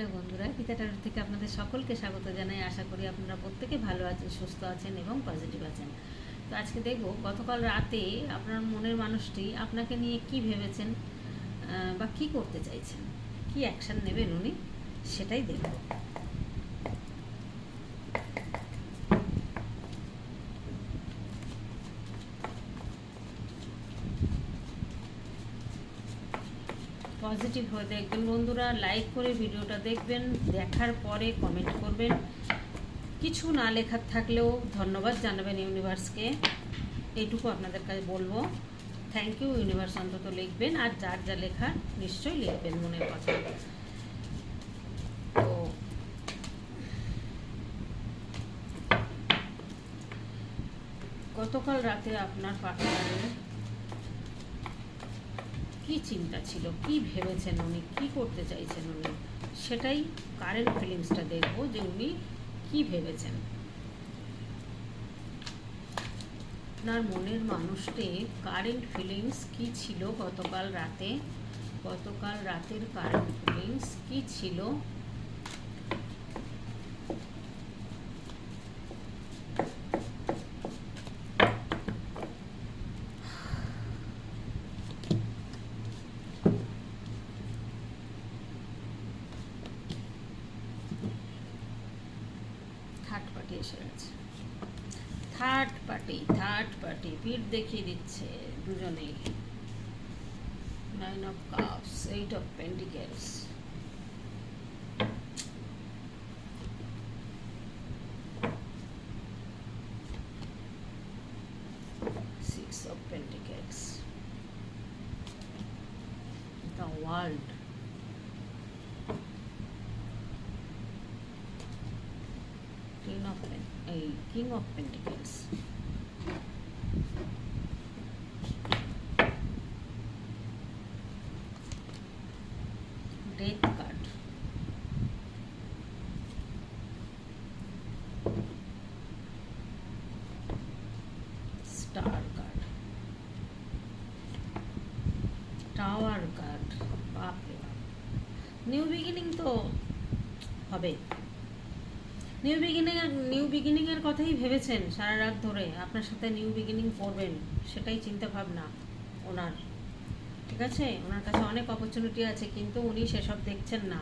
Hello বন্ধুরা পিতাটার থেকে আপনাদের সকলকে স্বাগত জানাই। আশা করি আপনারা প্রত্যেকে ভালো আছেন, সুস্থ আছেন এবং পজিটিভ আছেন। তো আজকে দেখব গতকাল রাতে আপনার মনের মানুষটি আপনাকে নিয়ে কি ভেবেছেন বা কি করতে চাইছেন, কি অ্যাকশান নেবেন উনি, সেটাই দেখব। পজিটিভ হয়ে দেখবেন। বন্ধুরা লাইক করে ভিডিওটা দেখবেন, দেখার পরে কমেন্ট করবেন। কিছু না লেখার থাকলেও ধন্যবাদ জানাবেন ইউনিভার্সকে। এইটুকু আপনাদের কাছে বলব। থ্যাংক ইউ ইউনিভার্স অন্তত লিখবেন, আর যার যা লেখার নিশ্চয়ই লিখবেন মনের কথা। তো, গতকাল রাতে আপনার পার্টনারের কি চিন্তা ছিল? কি ভেবেছেন উনি? কি করতে চাইছেন উনি? সেটাই কারেন্ট ফিলিংসটা দেখব যে উনি কি ভেবেছেন। আপনার মনের মানুষটি কারেন্ট ফিলিংস কি ছিল গতকাল রাতে? গতকাল রাতের কারেন্ট ফিলিংস কি ছিল third party third party third party পিঠ দেখিয়ে দিচ্ছে দুজনেই। Nine of cups eight of pentacles King of, uh, King of Pentacles. New beginning new beginning এর কথাই ভেবেছেন সারা রাত ধরে। আপনার সাথে নিউ বিগিনিং করবেন, সেটাই চিন্তা ভাবনা ওনার। ঠিক আছে? ওনার কাছে অনেক অপরচুনিটি আছে, কিন্তু উনি সেসব দেখছেন না।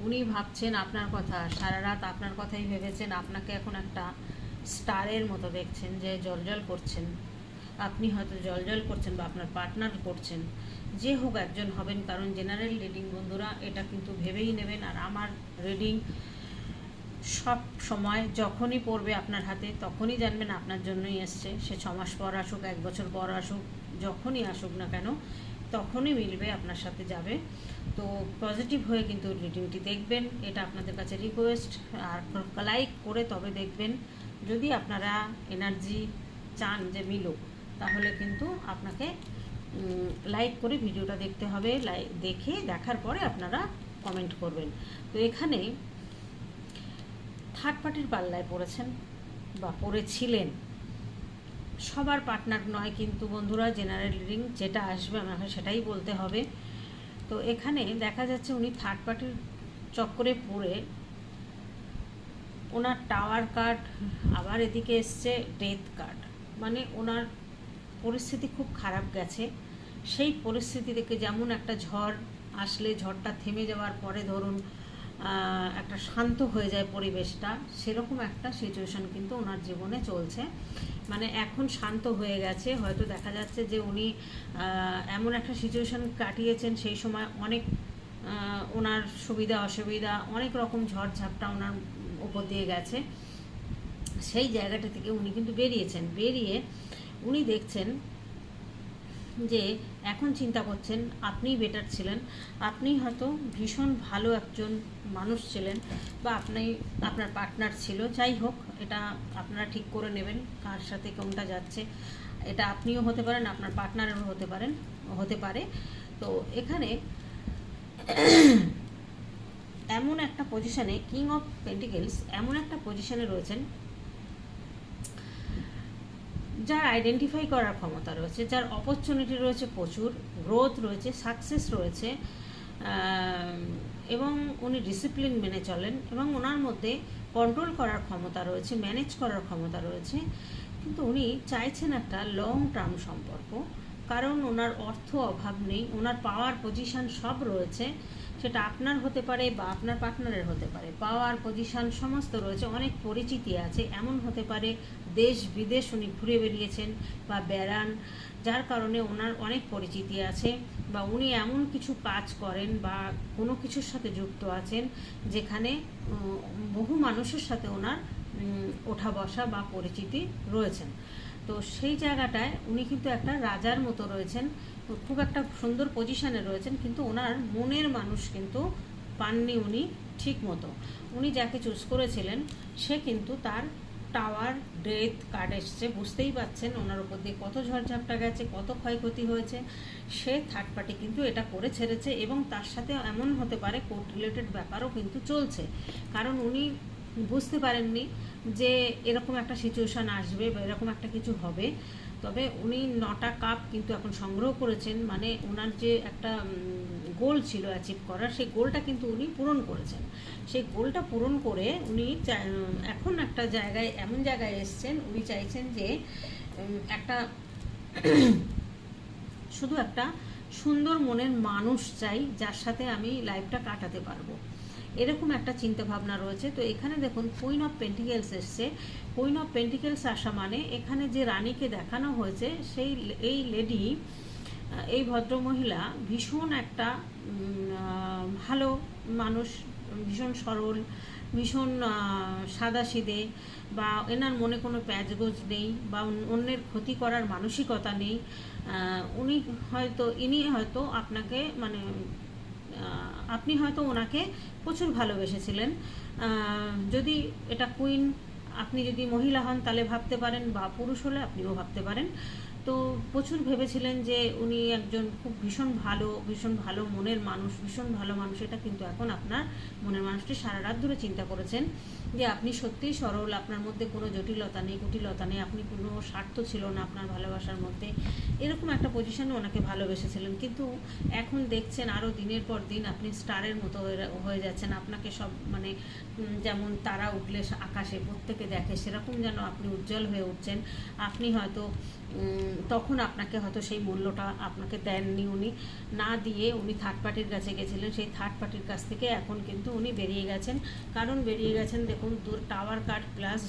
উনি ভাবছেন আপনার কথা। সারা রাত আপনার কথাই ভেবেছেন। আপনাকে এখন একটা স্টারের মতো দেখছেন যে জলজল করছেন। আপনি হয়তো জলজল করছেন বা আপনার পার্টনার করছেন। যে হোক একজন হবেন, কারণ জেনারেল রিডিং বন্ধুরা, এটা কিন্তু ভেবেই নেবেন। আর আমার রিডিং সব সময় যখনই পড়বে আপনার হাতে, তখনই জানবেন আপনার জন্যই এসছে। সে ছ মাস পর আসুক, এক বছর পর আসুক, যখনই আসুক না কেন, তখনই মিলবে, আপনার সাথে যাবে। তো পজিটিভ হয়ে কিন্তু রিডিংটি দেখবেন। এটা আপনাদের কাছে রিকোয়েস্ট আর লাইক করে তবে দেখবেন। যদি আপনারা এনার্জি চান যে মিলুক, তাহলে কিন্তু আপনাকে লাইক করে ভিডিওটা দেখতে হবে। লাইক দেখে দেখার পরে আপনারা কমেন্ট করবেন। তো এখানে থার্ড পার্টির পাল্লায় পড়েছেন বা পড়েছিলেন। সবার পার্টনার নয় কিন্তু বন্ধুরা জেনারেল রিডিং যেটা আসবে আমাকে সেটাই বলতে হবে। তো এখানে দেখা যাচ্ছে উনি থার্ড পার্টির চক্করে পড়ে। ওনার টাওয়ার কার্ড আবার এদিকে এসছে ডেথ কার্ড মানে ওনার পরিস্থিতি খুব খারাপ গেছে। সেই পরিস্থিতি থেকে যেমন একটা ঝড় আসলে, ঝড়টা থেমে যাওয়ার পরে ধরুন একটা শান্ত হয়ে যায় পরিবেশটা, সেরকম একটা সিচুয়েশন কিন্তু ওনার জীবনে চলছে। মানে এখন শান্ত হয়ে গেছে, হয়তো দেখা যাচ্ছে যে উনি এমন একটা সিচুয়েশন কাটিয়েছেন, সেই সময় অনেক ওনার সুবিধা, অসুবিধা, অনেক রকম ঝড় ঝাপটা ওনার উপর দিয়ে গেছে। সেই জায়গাটা থেকে উনি কিন্তু বেরিয়েছেন। বেরিয়ে উনি দেখছেন যে এখন চিন্তা করছেন, আপনিই বেটার ছিলেন। আপনি হয়তো ভীষণ ভালো একজন মানুষ ছিলেন বা আপনি আপনার পার্টনার ছিল। যাই হোক, এটা আপনারা ঠিক করে নেবেন কার সাথে কোনটা যাচ্ছে। এটা আপনিও হতে পারেন, আপনার পার্টনারেরও হতে পারেন, হতে পারে। তো এখানে এমন একটা পজিশনে কিং অফ পেন্টিকেলস এমন একটা পজিশনে রয়েছেন যার আইডেন্টিফাই করার ক্ষমতা রয়েছে, যার অপরচুনিটি রয়েছে প্রচুর গ্রোথ রয়েছে সাকসেস রয়েছে এবং উনি ডিসিপ্লিন মেনে চলেন এবং ওনার মধ্যে কন্ট্রোল করার ক্ষমতা রয়েছে ম্যানেজ করার ক্ষমতা রয়েছে। কিন্তু উনি চাইছেন একটা লং টার্ম সম্পর্ক। কারণ ওনার অর্থ অভাব নেই, ওনার পাওয়ার পজিশন সব রয়েছে, সেটা আপনার হতে পারে বা আপনার পার্টনারের হতে পারে। পাওয়ার পজিশন সমস্ত রয়েছে, অনেক পরিচিতি আছে, এমন হতে পারে দেশ বিদেশ উনি ঘুরে বেরিয়েছেন বা বেড়ান, যার কারণে ওনার অনেক পরিচিতি আছে বা উনি এমন কিছু কাজ করেন বা কোনো কিছুর সাথে যুক্ত আছেন যেখানে বহু মানুষের সাথে ওনার ওঠা বসা বা পরিচিতি রয়েছেন। তো সেই জায়গাটায় উনি কিন্তু একটা রাজার মতো রয়েছেন খুব একটা সুন্দর পজিশনে রয়েছেন, কিন্তু ওনার মনের মানুষ কিন্তু পাননি উনি ঠিক মতো। উনি যাকে চুজ করেছিলেন, সে কিন্তু তার টাওয়ার ডেথ কার্ড এসছে, বুঝতেই পাচ্ছেন ওনার উপর দিয়ে কত ঝড়ঝাপটা গেছে, কত ক্ষয়ক্ষতি হয়েছে। সে থার্ড পার্টি কিন্তু এটা করে ছেড়েছে এবং তার সাথে এমন হতে পারে কোর্ট রিলেটেড ব্যাপারও কিন্তু চলছে। কারণ উনি বুঝতে পারেননি যে এরকম একটা সিচুয়েশন আসবে বা এরকম একটা কিছু হবে। তবে উনি নটা কাপ কিন্তু এখন সংগ্রহ করেছেন। মানে ওনার যে একটা গোল ছিল অ্যাচিভ করার, সেই গোলটা কিন্তু উনি পূরণ করেছেন। সেই গোলটা পূরণ করে উনি এখন একটা জায়গায়, এমন জায়গায় এসছেন, উনি চাইছেন যে একটা শুধু একটা সুন্দর মনের মানুষ চাই, যার সাথে আমি লাইফটা কাটাতে পারব। এরকম একটা চিন্তা ভাবনা রয়েছে। তো এখানে দেখুন কুইন অফ পেন্টিকেলস এসছে। কুইন অফ পেন্টিকেলস আসা মানে এখানে যে রানীকে দেখানো হয়েছে, সেই এই লেডি এই ভদ্রমহিলা ভীষণ একটা ভালো মানুষ, ভীষণ সরল, ভীষণ সাদা সিদে বা এনার মনে কোনো প্যাচগোজ নেই বা অন্য- অন্যের ক্ষতি করার মানসিকতা নেই। উনি হয়তো, ইনি হয়তো আপনাকে মানে আপনি হয়তো ওনাকে প্রচুর ভালোবেসেছিলেন। যদি এটা কুইন আপনি যদি মহিলা হন তাহলে ভাবতে পারেন বা পুরুষ হলে আপনিও ভাবতে পারেন। তো প্রচুর ভেবেছিলেন যে উনি একজন খুব ভীষণ ভালো ভীষণ ভালো মনের মানুষ, ভীষণ ভালো মানুষ। এটা কিন্তু এখন আপনার মনের মানুষটি সারা রাত ধরে চিন্তা করেছেন যে আপনি সত্যিই সরল, আপনার মধ্যে কোনো জটিলতা নেই, কুটিলতা নেই, আপনি কোনো স্বার্থ ছিল না আপনার ভালোবাসার মধ্যে। এরকম একটা পজিশনে ওনাকে ভালোবেসেছিলেন। কিন্তু এখন দেখছেন আরও দিনের পর দিন আপনি স্টারের মতো হয়ে যাচ্ছেন। আপনাকে সব মানে যেমন তারা উঠলে আকাশে, প্রত্যেকে দেখে, সেরকম যেন আপনি উজ্জ্বল হয়ে উঠছেন। আপনি হয়তো তখন আপনাকে হয়তো সেই মূল্যটা আপনাকে দেননি উনি। না দিয়ে উনি থার্ড পার্টির কাছে গেছিলেন। সেই থার্ড পার্টির কাছ থেকে এখন কিন্তু উনি বেরিয়ে গেছেন। কারণ বেরিয়ে গেছেন, দেখুন, দূর tower card plus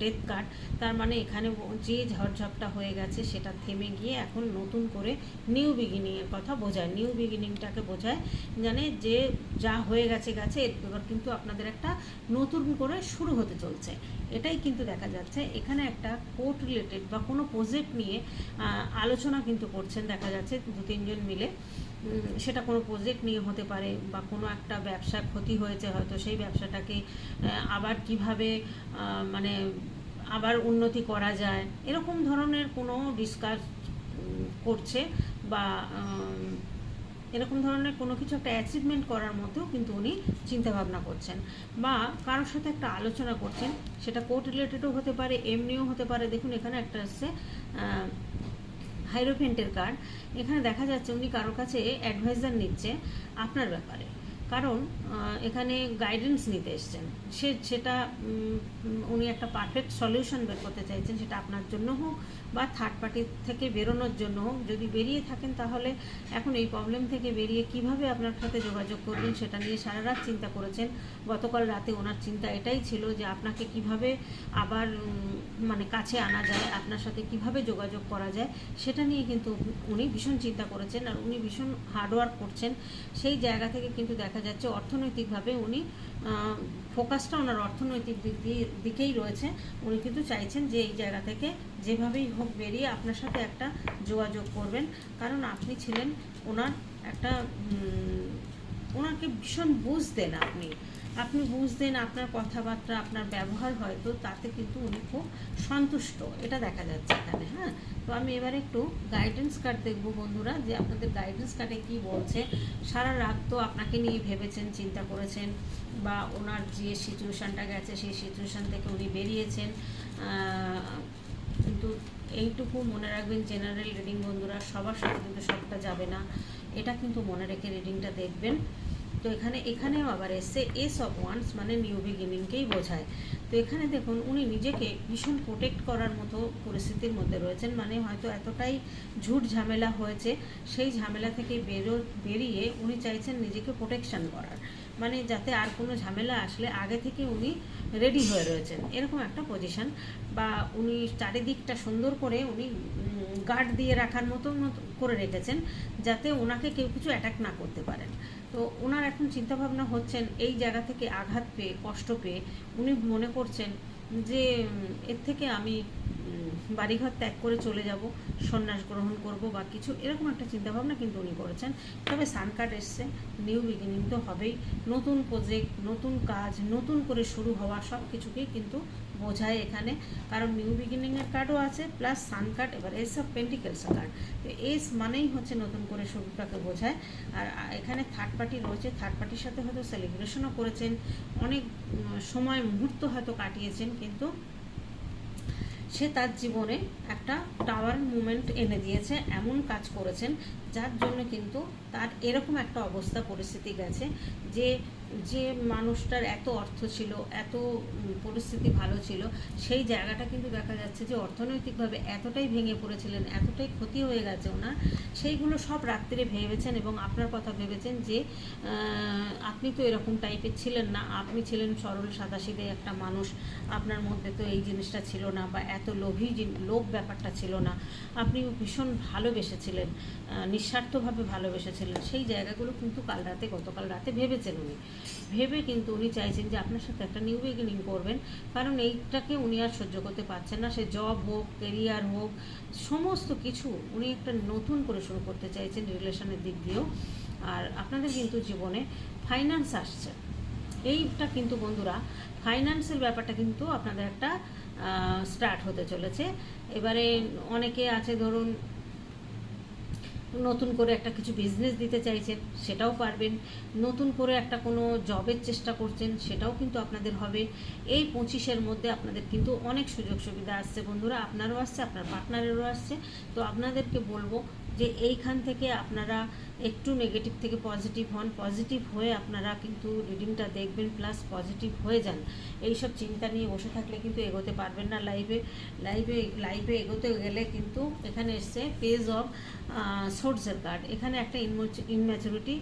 death card তার মানে এখানে যে ঝড়ঝাপটা হয়ে গেছে, সেটা থেমে গিয়ে এখন নতুন করে নিউ বিগিনিংয়ের কথা বোঝায়। নিউ বিগিনিংটাকে বোঝায়। জানে যে যা হয়ে গেছে গেছে এরপর কিন্তু আপনাদের একটা নতুন করে শুরু হতে চলছে। এটাই কিন্তু দেখা যাচ্ছে। এখানে একটা কোর্ট রিলেটেড বা কোনো প্রজেক্ট নিয়ে আলোচনা কিন্তু করছেন, দেখা যাচ্ছে দু তিনজন মিলে। সেটা কোনো প্রজেক্ট নিয়ে হতে পারে বা কোনো একটা ব্যবসা ক্ষতি হয়েছে, হয়তো সেই ব্যবসাটাকে আবার কীভাবে মানে আবার উন্নতি করা যায়, এরকম ধরনের কোনো ডিসকাস করছে বা এরকম ধরনের কোনো কিছু একটা অ্যাচিভমেন্ট করার মধ্যেও কিন্তু উনি চিন্তাভাবনা করছেন বা কারোর সাথে একটা আলোচনা করছেন। সেটা কোর্ট রিলেটেডও হতে পারে, এমনিও হতে পারে। দেখুন, এখানে একটা আসছে হাইরোফেন্টের কার্ড এখানে দেখা যাচ্ছে উনি কারোর কাছে অ্যাডভাইজার নিচ্ছে। আপনার ব্যাপারে। কারণ এখানে গাইডেন্স নিতে এসছেন। সে, সেটা উনি একটা পারফেক্ট সলিউশন বের করতে চাইছেন, সেটা আপনার জন্য হোক বা থার্ড পার্টি থেকে বেরোনোর জন্য হোক। যদি বেরিয়ে থাকেন তাহলে এখন এই প্রবলেম থেকে বেরিয়ে কীভাবে আপনার সাথে যোগাযোগ করবেন সেটা নিয়ে সারা রাত চিন্তা করেছেন। গতকাল রাতে ওনার চিন্তা এটাই ছিল যে আপনাকে কীভাবে আবার মানে কাছে আনা যায়, আপনার সাথে কীভাবে যোগাযোগ করা যায়, সেটা নিয়ে কিন্তু উনি ভীষণ চিন্তা করেছেন। আর উনি ভীষণ হার্ডওয়ার্ক করছেন। সেই জায়গা থেকে কিন্তু দেখা যাচ্ছে অর্থনৈতিকভাবে উনি ফোকাসটা ওনার অর্থনৈতিক দিক দিকেই রয়েছে। উনি কিন্তু চাইছেন যে এই জায়গা থেকে যেভাবেই হোক বেরিয়ে আপনার সাথে একটা যোগাযোগ করবেন। কারণ আপনি ছিলেন ওনার একটা ওনাকে ভীষণ বুঝতেন আপনি। আপনি বুঝতেন আপনার কথাবার্তা, আপনার ব্যবহার হয়তো তাতে কিন্তু উনি খুব সন্তুষ্ট। এটা দেখা যাচ্ছে এখানে হ্যাঁ? তো আমি এবার একটু গাইডেন্স কার্ড দেখব বন্ধুরা, যে আপনাদের গাইডেন্স কার্ডে কি বলছে। সারা রাত তো আপনাকে নিয়ে ভেবেছেন, চিন্তা করেছেন, বা ওনার যে সিচুয়েশানটা গেছে, সেই সিচুয়েশান থেকে উনি বেরিয়েছেন। কিন্তু এইটুকু মনে রাখবেন জেনারেল রিডিং বন্ধুরা, সবার সাথে কিন্তু সবটা যাবে না। এটা কিন্তু মনে রেখে রিডিংটা দেখবেন। তো এখানে, এখানেও আবার এসছে এস অফ ওয়ান্স মানে নিউ বিগিনিংকেই বোঝায়। তো এখানে দেখুন, উনি নিজেকে ভীষণ প্রোটেক্ট করার মতো পরিস্থিতির মধ্যে রয়েছেন। মানে হয়তো এতটাই ঝুট ঝামেলা হয়েছে, সেই ঝামেলা থেকে বেরো, বেরিয়ে উনি চাইছেন নিজেকে প্রোটেকশান করার। মানে যাতে আর কোনো ঝামেলা আসলে আগে থেকে উনি রেডি হয়ে রয়েছেন। এরকম একটা পজিশন বা উনি চারিদিকটা সুন্দর করে উনি গার্ড দিয়ে রাখার মতো করে রেখেছেন যাতে ওনাকে কেউ কিছু অ্যাটাক না করতে পারেন। তো ওনার এখন চিন্তাভাবনা হচ্ছেন এই জায়গা থেকে আঘাত পেয়ে, কষ্ট পেয়ে উনি মনে করছেন যে এর থেকে আমি বাড়িঘর ত্যাগ করে চলে যাব, সন্ন্যাস গ্রহণ করব বা কিছু, এরকম একটা চিন্তাভাবনা কিন্তু উনি করেছেন। তবে সান কার্ড এসছে, নিউ বিগিনিং তো হবেই। নতুন প্রজেক্ট নতুন কাজ, নতুন করে শুরু হওয়া সব কিছুকেই কিন্তু বোঝায় এখানে। কারণ নিউ বিগিনিংয়ের কার্ডও আছে প্লাস সান কার্ড এবার এস অফ পেন্টিকেলসের কার্ড তো এস মানেই হচ্ছে নতুন করে শুরুটাকে বোঝায়। আর এখানে থার্ড পার্টি রয়েছে থার্ড পার্টির সাথে হয়তো সেলিব্রেশনও করেছেন। অনেক সময় মুহূর্ত হয়তো কাটিয়েছেন, কিন্তু সে তার জীবনে একটা টাওয়ার মুমেন্ট এনে দিয়েছে, এমন কাজ করেছেন, যার জন্য কিন্তু তার এরকম একটা অবস্থা, পরিস্থিতি গেছে যে যে মানুষটার এত অর্থ ছিল, এত পরিস্থিতি ভালো ছিল, সেই জায়গাটা কিন্তু দেখা যাচ্ছে যে অর্থনৈতিকভাবে এতটাই ভেঙে পড়েছিলেন, এতটাই ক্ষতি হয়ে গেছে ওনার, সেইগুলো সব রাত্রিরে ভেবেছেন এবং আপনার কথা ভেবেছেন যে আপনি তো এরকম টাইপের ছিলেন না, আপনি ছিলেন সরল সাদাসিধে একটা মানুষ, আপনার মধ্যে তো এই জিনিসটা ছিল না বা এত লোভী লোভ ব্যাপারটা ছিল না, আপনি ভীষণ ভালোবেসেছিলেন নিঃস্বার্থভাবে ভালোবেসেছিলেন, সেই জায়গাগুলো কিন্তু কাল রাতে, গতকাল রাতে ভেবেছেন উনি। ভেবে কিন্তু উনি চাইছেন যে আপনার সাথে একটা নিউ বিগিনিং করবেন। কারণ এইটাকে উনি আর সহ্য করতে পারছেন না। সে জব হোক কেরিয়ার হোক, সমস্ত কিছু উনি একটা নতুন করে শুরু করতে চাইছেন রিলেশনের দিক দিয়েও। আর আপনাদের কিন্তু জীবনে ফাইন্যান্স আসছে। এইটা কিন্তু বন্ধুরা ফাইন্যান্সের ব্যাপারটা কিন্তু আপনাদের একটা স্টার্ট হতে চলেছে। এবারে অনেকে আছে, ধরুন নতুন করে একটা কিছু বিজনেস দিতে চাইছেন, সেটাও পারবেন। নতুন করে একটা কোনো জবের চেষ্টা করছেন, সেটাও কিন্তু আপনাদের হবে। এই পঁচিশের মধ্যে আপনাদের কিন্তু অনেক সুযোগ সুবিধা আসছে বন্ধুরা। আপনারও আসছে, আপনার পার্টনারেরও আসছে। তো আপনাদেরকে বলব যে এইখান থেকে আপনারা একটু নেগেটিভ থেকে পজিটিভ হন পজিটিভ হয়ে আপনারা কিন্তু রিডিংটা দেখবেন প্লাস পজিটিভ হয়ে যান। এইসব চিন্তা নিয়ে বসে থাকলে কিন্তু এগোতে পারবেন না লাইভে লাইভে লাইভে এগোতে গেলে কিন্তু এখানে এসছে পেজ অফ সোর্সের কার্ড এখানে একটা ইনম্যাচুরিটি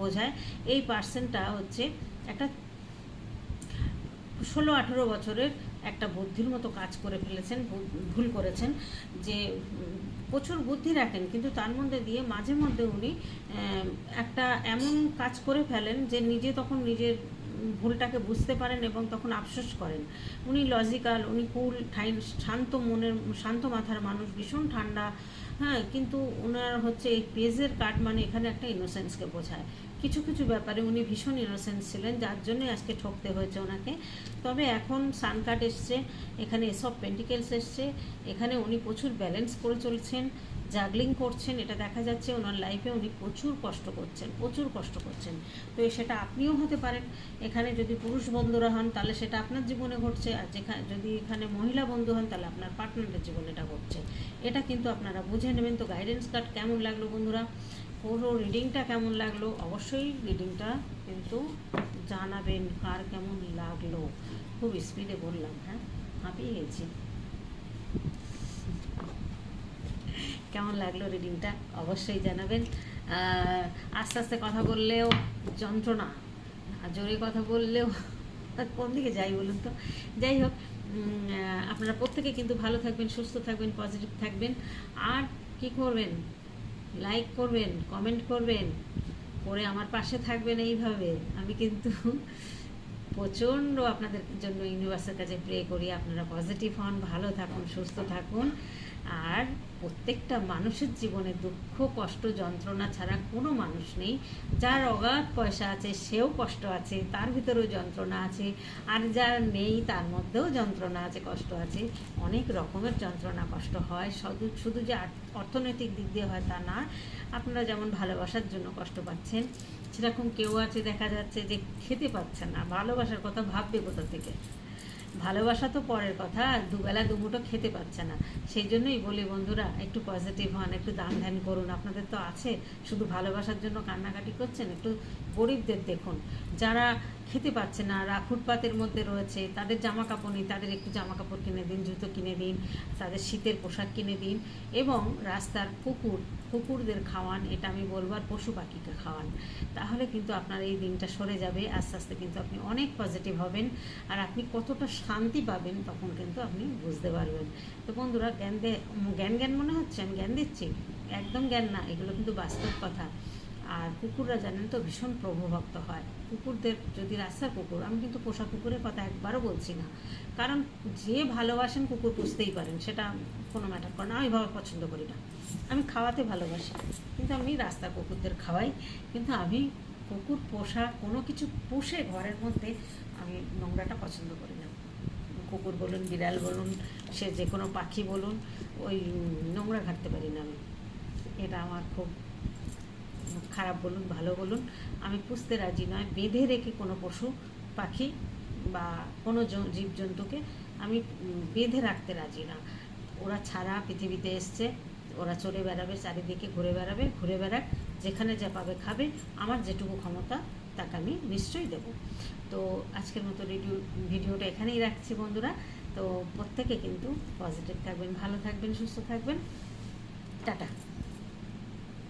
বোঝায়। এই পার্সেনটা হচ্ছে একটা ষোলো আঠেরো বছরের একটা বুদ্ধির মতো কাজ করে ফেলেছেন, ভুল- করেছেন যে, প্রচুর বুদ্ধি রাখেন, কিন্তু তার মধ্যে দিয়ে মাঝে মধ্যে উনি একটা এমন কাজ করে ফেলেন যে নিজে তখন নিজের ভুলটাকে বুঝতে পারেন এবং তখন আফসোস করেন। উনি লজিক্যাল উনি কুল ঠাই, শান্ত মনের, শান্ত মাথার মানুষ, ভীষণ ঠান্ডা হ্যাঁ কিন্তু ওনার হচ্ছে এই পেজের কার্ড মানে এখানে একটা ইনোসেন্সকে বোঝায়। কিছু কিছু ব্যাপারে উনি ভীষণ ইনোসেন্স ছিলেন, যার জন্য আজকে ঠকতে হয়েছে ওনাকে। তবে এখন সান কার্ড এসছে, এখানে এসব পেন্টিকেলস এসছে, এখানে উনি প্রচুর ব্যালেন্স করে চলছেন জাগলিং করছেন, এটা দেখা যাচ্ছে ওনার লাইফে উনি প্রচুর কষ্ট করছেন, প্রচুর কষ্ট করছেন। তো সেটা আপনিও হতে পারেন, এখানে যদি পুরুষ বন্ধুরা হন, তাহলে সেটা আপনার জীবনে ঘটছে, আর যেখানে যদি এখানে মহিলা বন্ধু হন, তাহলে আপনার পার্টনারের জীবনে এটা ঘটছে। এটা কিন্তু আপনারা বুঝে নেবেন। তো গাইডেন্স কার্ড কেমন লাগল বন্ধুরা? পুরো রিডিংটা কেমন লাগল? অবশ্যই রিডিংটা কিন্তু জানাবেন কার কেমন লাগল। খুব স্পিডে বললাম হ্যাঁ? হাঁপিয়ে গেছি। কেমন লাগল রিডিংটা অবশ্যই জানাবেন। আস্তে আস্তে কথা বললেও যন্ত্রণা। জোরে কথা বললেও কোন দিকে যাই বলুন তো? যাই হোক আপনারা প্রত্যেকে কিন্তু ভালো থাকবেন, সুস্থ থাকবেন পজিটিভ থাকবেন। আর কি করবেন? লাইক করবেন কমেন্ট করবেন, করে আমার পাশে থাকবেন এইভাবে। আমি কিন্তু প্রচণ্ড আপনাদের জন্য ইউনিভার্সের কাছে প্রে করি, আপনারা পজিটিভ হন, ভালো থাকুন, সুস্থ থাকুন। আর প্রত্যেকটা মানুষের জীবনে দুঃখ, কষ্ট, যন্ত্রণা ছাড়া কোনো মানুষ নেই। যার অগাধ পয়সা আছে, সেও কষ্ট আছে, তার ভিতরেও যন্ত্রণা আছে। আর যার নেই, তার মধ্যেও যন্ত্রণা আছে, কষ্ট আছে। অনেক রকমের যন্ত্রণা, কষ্ট হয়। শুধু শুধু যে অর্থনৈতিক দিক দিয়ে হয় তা না, আপনারা যেমন ভালোবাসার জন্য কষ্ট পাচ্ছেন, সেরকম কেউ আছে দেখা যাচ্ছে যে খেতে পাচ্ছে না, ভালোবাসার কথা ভাববে কোথা থেকে? ভালোবাসা তো পরের কথা দুবেলা দুমুটো খেতে পাচ্ছে না। সেই জন্যই বলি বন্ধুরা, একটু পজিটিভ হন, একটু দান ধ্যান করুন। আপনাদের তো আছে, শুধু ভালোবাসার জন্য কান্নাকাটি করছেন, একটু গরিবদের দেখুন। যারা খেতে পাচ্ছে না রা ফুটপাতের মধ্যে রয়েছে, তাদের জামা কাপড় নেই তাদের একটু জামা কাপড় কিনে দিন, জুতো কিনে দিন, তাদের শীতের পোশাক কিনে দিন, এবং রাস্তার কুকুর কুকুরদের খাওয়ান, এটা আমি বলব, আর পশু পাখিকে খাওয়ান। তাহলে কিন্তু আপনার এই দিনটা সরে যাবে, আস্তে আস্তে কিন্তু আপনি অনেক পজিটিভ হবেন, আর আপনি কতটা শান্তি পাবেন তখন কিন্তু আপনি বুঝতে পারবেন। তো বন্ধুরা, জ্ঞান জ্ঞান জ্ঞান মনে হচ্ছে? আমি জ্ঞান দিচ্ছি? একদম জ্ঞান না, এগুলো কিন্তু বাস্তব কথা। আর কুকুররা জানেন তো ভীষণ প্রভুভক্ত হয়। কুকুরদের যদি রাস্তার কুকুর, আমি কিন্তু পোষা কুকুরের কথা একবারও বলছি না। কারণ যে ভালোবাসেন কুকুর পুষতেই পারেন, সেটা কোনো ম্যাটার করে না। আমি ভাবে পছন্দ করি না। আমি খাওয়াতে ভালোবাসি, কিন্তু আমি রাস্তার কুকুরদের খাওয়াই। কিন্তু আমি কুকুর পোষা, কোনো কিছু পুষে ঘরের মধ্যে আমি নোংরাটা পছন্দ করি না। কুকুর বলুন, বিড়াল বলুন, সে যে কোনো পাখি বলুন, ওই নোংরা ঘাটতে পারি না আমি। এটা আমার খুব খারাপ বলুন, ভালো বলুন, আমি পুষতে রাজি নয়। বেঁধে রেখে কোনো পশু, পাখি বা কোনো জীবজন্তুকে আমি বেঁধে রাখতে রাজি না। ওরা ছাড়া পৃথিবীতে এসছে, ওরা চলে বেড়াবে, চারিদিকে ঘুরে বেড়াবে, ঘুরে বেড়াক, যেখানে যা পাবে খাবে, আমার যেটুকু ক্ষমতা, তাকে আমি নিশ্চয়ই দেবো। তো আজকের মতো রেডিও, ভিডিওটা এখানেই রাখছি বন্ধুরা। তো প্রত্যেকে কিন্তু পজিটিভ থাকবেন, ভালো থাকবেন, সুস্থ থাকবেন। টাটা।